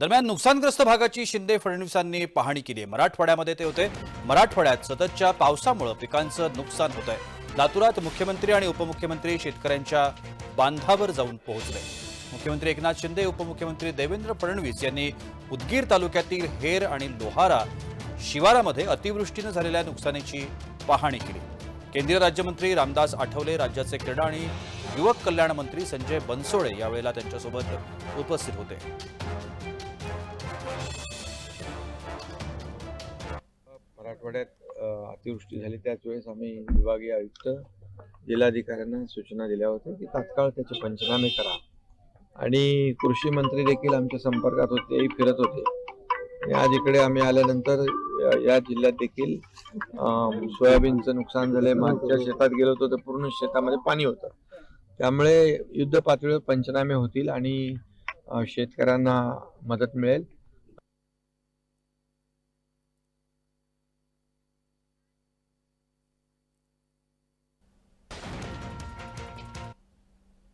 दरम्यान नुकसानग्रस्त भागाची शिंदे फडणवीसांनी पाहणी केली आहे. मराठवाड्यामध्ये ते होते. मराठवाड्यात सततच्या पावसामुळे पिकांचं नुकसान होत आहे लातूरात मुख्यमंत्री आणि उपमुख्यमंत्री शेतकऱ्यांच्या बांधावर जाऊन पोहोचले. मुख्यमंत्री एकनाथ शिंदे उपमुख्यमंत्री देवेंद्र फडणवीस यांनी उदगीर तालुक्यातील हेर आणि लोहारा शिवारामध्ये अतिवृष्टीनं झालेल्या नुकसानीची पाहणी केली. केंद्रीय राज्यमंत्री रामदास आठवले राज्याचे क्रीडा आणि युवक कल्याण मंत्री संजय बनसोडे यावेळेला त्यांच्यासोबत उपस्थित होते. मराठवाड्यात अतिवृष्टी झाली. त्याच वेळेस आम्ही विभागीय आयुक्त जिल्हाधिकाऱ्यांना सूचना दिल्या होत्या की तात्काळ त्याचे पंचनामे करा. आणि कृषी मंत्री देखील आमच्या संपर्कात होते फिरत होते. आज इकडे आम्ही आल्यानंतर या- जिल्ह्यात देखील सोयाबीनचं नुकसान झालंय. मागच्या शेतात गेलो होतो तर पूर्ण शेतामध्ये पाणी होतं. त्यामुळे युद्ध पातळीवर पंचनामे होतील आणि शेतकऱ्यांना मदत मिळेल.